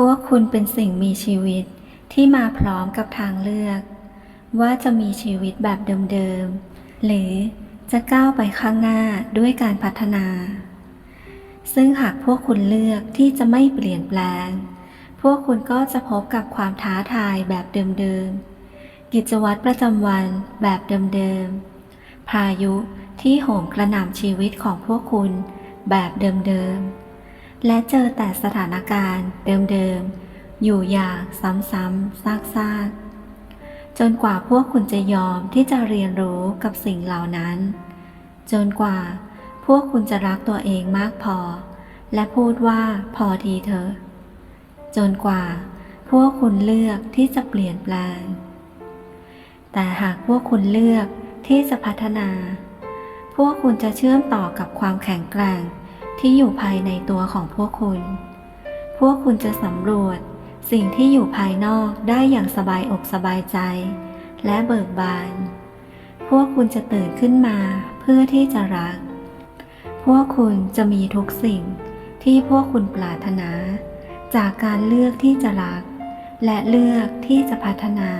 พวกคุณเป็นสิ่งมีชีวิตที่มาพร้อมกับทางเลือก ว่าจะมีชีวิตแบบเดิมๆ หรือจะก้าวไปข้างหน้าด้วยการพัฒนา ซึ่งหากพวกคุณเลือกที่จะไม่เปลี่ยนแปลง พวกคุณก็จะพบกับความท้าทายแบบเดิมๆ กิจวัตรประจำวันแบบเดิมๆ พายุที่โหมกระหน่ำชีวิตของพวกคุณแบบเดิมๆ และเจอแต่สถานการณ์เดิมๆ อยู่อย่างซ้ำๆซากๆ จนกว่าพวกคุณจะยอมที่จะเรียนรู้กับสิ่งเหล่านั้น จนกว่าพวกคุณจะรักตัวเองมากพอ และพูดว่าพอทีเถอะ จนกว่าพวกคุณเลือกที่จะเปลี่ยนแปลง แต่หากพวกคุณเลือกที่จะพัฒนา พวกคุณจะเชื่อมต่อกับความแข็งแกร่ง ที่อยู่ภายในตัวของพวกคุณ พวกคุณจะสำรวจสิ่งที่อยู่ภายนอกได้อย่างสบายอกสบายใจ และเบิกบาน พวกคุณจะตื่นขึ้นมาเพื่อที่จะรัก พวกคุณจะมีทุกสิ่งที่พวกคุณปรารถนา จากการเลือกที่จะรัก และเลือกที่จะพัฒนา